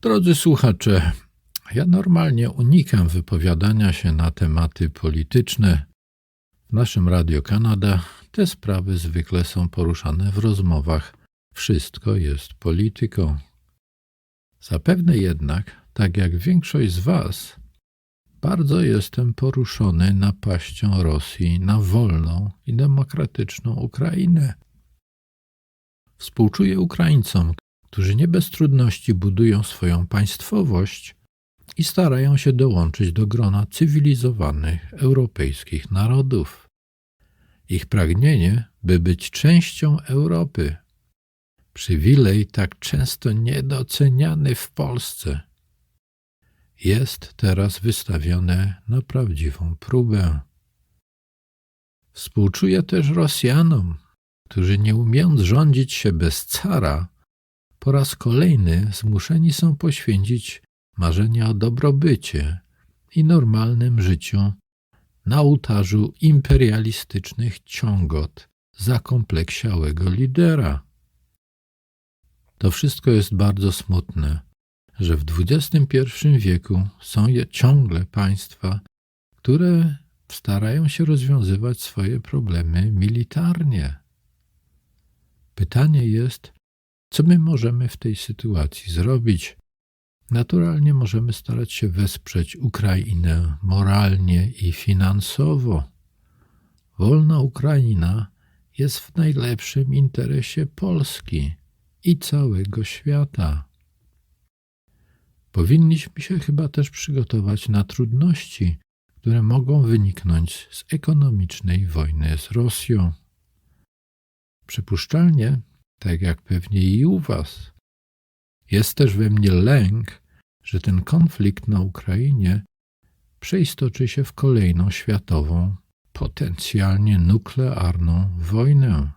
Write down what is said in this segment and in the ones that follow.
Drodzy słuchacze, ja normalnie unikam wypowiadania się na tematy polityczne. W naszym Radio Kanada te sprawy zwykle są poruszane w rozmowach. Wszystko jest polityką. Zapewne jednak, tak jak większość z Was, bardzo jestem poruszony napaścią Rosji na wolną i demokratyczną Ukrainę. Współczuję Ukraińcom, którzy nie bez trudności budują swoją państwowość i starają się dołączyć do grona cywilizowanych europejskich narodów. Ich pragnienie, by być częścią Europy, przywilej tak często niedoceniany w Polsce, jest teraz wystawione na prawdziwą próbę. Współczuję też Rosjanom, którzy nie umiejąc rządzić się bez cara, po raz kolejny zmuszeni są poświęcić marzenia o dobrobycie i normalnym życiu na ołtarzu imperialistycznych ciągot zakompleksiałego lidera. To wszystko jest bardzo smutne, że w XXI wieku są ciągle państwa, które starają się rozwiązywać swoje problemy militarnie. Pytanie jest, co my możemy w tej sytuacji zrobić? Naturalnie możemy starać się wesprzeć Ukrainę moralnie i finansowo. Wolna Ukraina jest w najlepszym interesie Polski i całego świata. Powinniśmy się chyba też przygotować na trudności, które mogą wyniknąć z ekonomicznej wojny z Rosją. Przypuszczalnie tak jak pewnie i u Was. Jest też we mnie lęk, że ten konflikt na Ukrainie przeistoczy się w kolejną światową, potencjalnie nuklearną wojnę.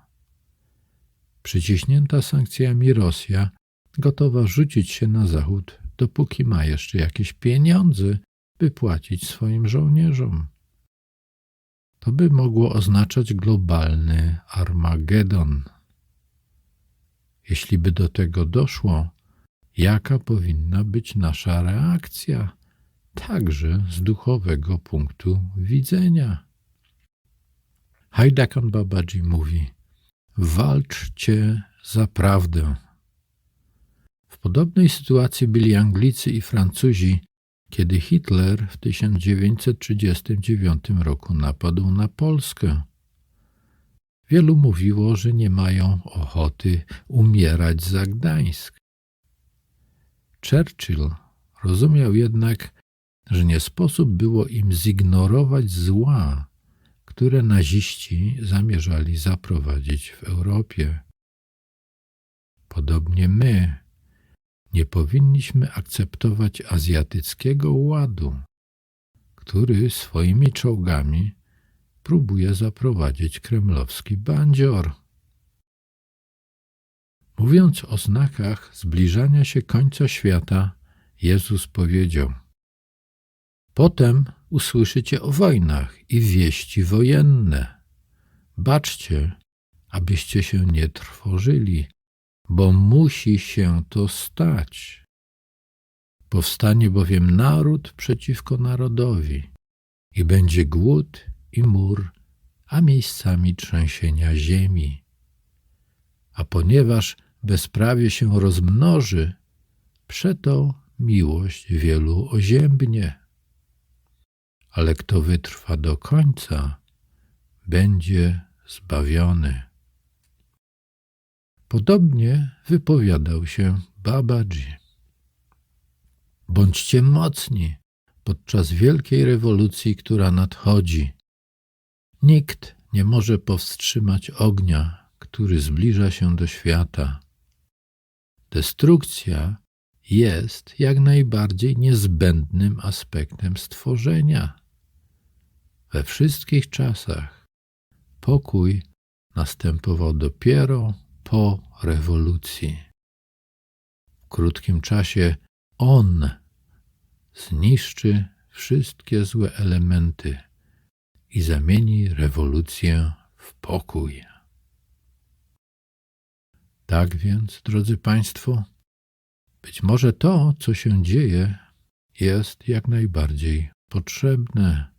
Przyciśnięta sankcjami Rosja gotowa rzucić się na Zachód, dopóki ma jeszcze jakieś pieniądze, by płacić swoim żołnierzom. To by mogło oznaczać globalny Armagedon. Jeśli by do tego doszło, jaka powinna być nasza reakcja, także z duchowego punktu widzenia? Hajdakan Babaji mówi: Walczcie za prawdę. W podobnej sytuacji byli Anglicy i Francuzi, kiedy Hitler w 1939 roku napadł na Polskę. Wielu mówiło, że nie mają ochoty umierać za Gdańsk. Churchill rozumiał jednak, że nie sposób było im zignorować zła, które naziści zamierzali zaprowadzić w Europie. Podobnie my nie powinniśmy akceptować azjatyckiego ładu, który swoimi czołgami próbuje zaprowadzić kremlowski bandzior. Mówiąc o znakach zbliżania się końca świata, Jezus powiedział: Potem usłyszycie o wojnach i wieści wojenne. Baczcie, abyście się nie trwożyli, bo musi się to stać. Powstanie bowiem naród przeciwko narodowi i będzie głód i mur, a miejscami trzęsienia ziemi. A ponieważ bezprawie się rozmnoży, przeto miłość wielu oziębnie. Ale kto wytrwa do końca, będzie zbawiony. Podobnie wypowiadał się Babaji. Bądźcie mocni podczas wielkiej rewolucji, która nadchodzi. Nikt nie może powstrzymać ognia, który zbliża się do świata. Destrukcja jest jak najbardziej niezbędnym aspektem stworzenia. We wszystkich czasach pokój następował dopiero po rewolucji. W krótkim czasie on zniszczy wszystkie złe elementy i zamieni rewolucję w pokój. Tak więc, drodzy Państwo, Być może to, co się dzieje, jest jak najbardziej potrzebne.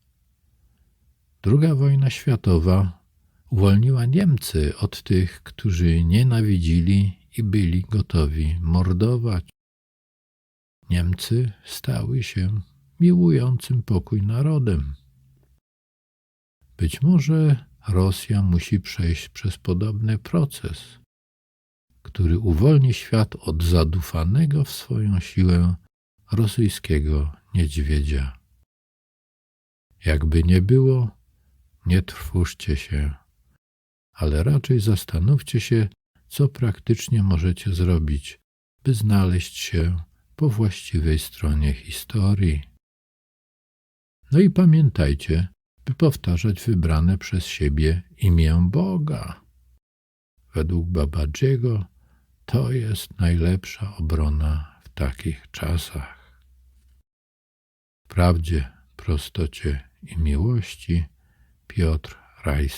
Druga wojna światowa uwolniła Niemcy od tych, którzy nienawidzili i byli gotowi mordować. Niemcy stały się miłującym pokój narodem. Być może Rosja musi przejść przez podobny proces, który uwolni świat od zadufanego w swoją siłę rosyjskiego niedźwiedzia. Jakby nie było, nie trwóżcie się, ale raczej zastanówcie się, co praktycznie możecie zrobić, by znaleźć się po właściwej stronie historii. No i pamiętajcie, by powtarzać wybrane przez siebie imię Boga. Według Babadziego to jest najlepsza obrona w takich czasach. W prawdzie, prostocie i miłości Piotr Rajski.